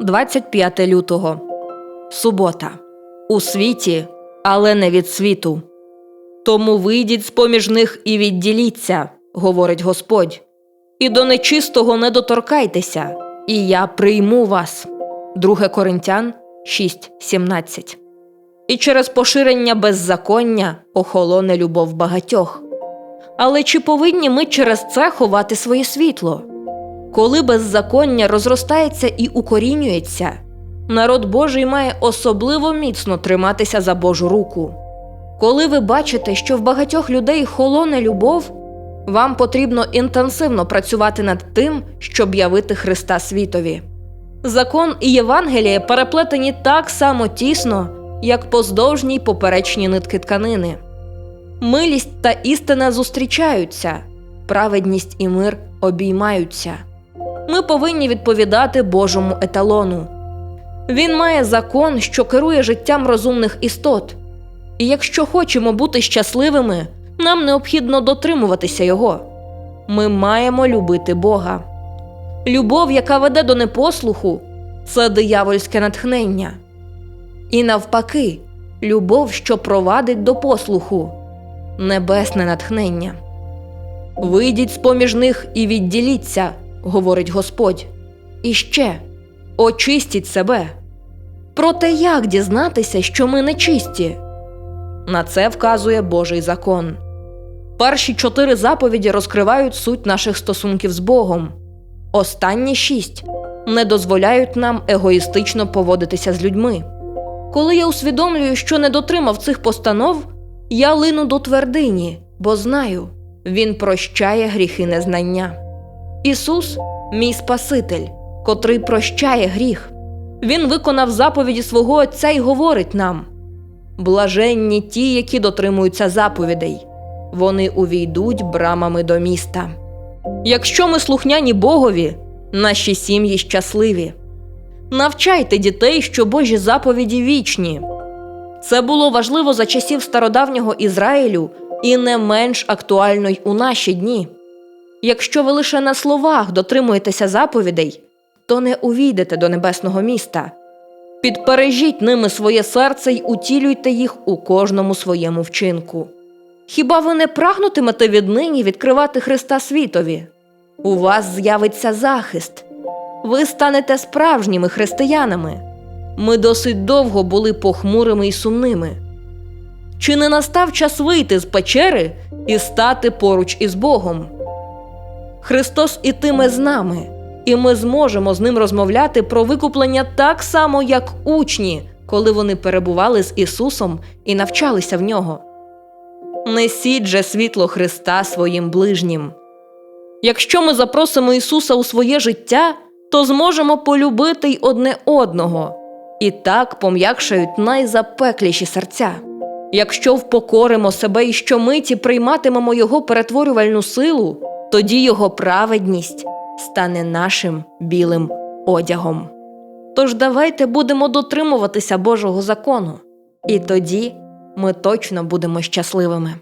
25 лютого. Субота. У світі, але не від світу. Тому вийдіть з поміж них і відділіться, говорить Господь. І до нечистого не доторкайтеся, і я прийму вас. 2 Коринтян 6.17. І через поширення беззаконня охолоне любов багатьох. Але чи повинні ми через це ховати своє світло? Коли беззаконня розростається і укорінюється, народ Божий має особливо міцно триматися за Божу руку. Коли ви бачите, що в багатьох людей холоне любов, вам потрібно інтенсивно працювати над тим, щоб явити Христа світові. Закон і Євангеліє переплетені так само тісно, як поздовжні й поперечні нитки тканини. Милість та істина зустрічаються, праведність і мир обіймаються. Ми повинні відповідати Божому еталону. Він має закон, що керує життям розумних істот. І якщо хочемо бути щасливими, нам необхідно дотримуватися його. Ми маємо любити Бога. Любов, яка веде до непослуху, це диявольське натхнення. І навпаки, любов, що провадить до послуху, небесне натхнення. Вийдіть з поміж них і відділіться, говорить Господь. І ще очистіть себе. Проте як дізнатися, що ми нечисті? На це вказує Божий закон. Перші чотири заповіді розкривають суть наших стосунків з Богом. Останні шість не дозволяють нам егоїстично поводитися з людьми. Коли я усвідомлюю, що не дотримав цих постанов, я лину до твердині, бо знаю, Він прощає гріхи незнання. Ісус мій Спаситель, котрий прощає гріх. Він виконав заповіді свого Отця і говорить нам: блаженні ті, які дотримуються заповідей, вони увійдуть брамами до міста. Якщо ми слухняні Богові, наші сім'ї щасливі. Навчайте дітей, що Божі заповіді вічні. Це було важливо за часів стародавнього Ізраїлю і не менш актуально й у наші дні. Якщо ви лише на словах дотримуєтеся заповідей, то не увійдете до небесного міста. Підпережіть ними своє серце й утілюйте їх у кожному своєму вчинку. Хіба ви не прагнутимете віднині відкривати Христа світові? У вас з'явиться захист. Ви станете справжніми християнами. Ми досить довго були похмурими й сумними. Чи не настав час вийти з печери і стати поруч із Богом? Христос ітиме з нами, і ми зможемо з ним розмовляти про викуплення так само, як учні, коли вони перебували з Ісусом і навчалися в нього. Несіть же світло Христа своїм ближнім. Якщо ми запросимо Ісуса у своє життя, то зможемо полюбити й одне одного, і так пом'якшають найзапекліші серця. Якщо впокоримо себе і щомиті прийматимемо Його перетворювальну силу, тоді Його праведність стане нашим білим одягом. Тож давайте будемо дотримуватися Божого закону, і тоді ми точно будемо щасливими.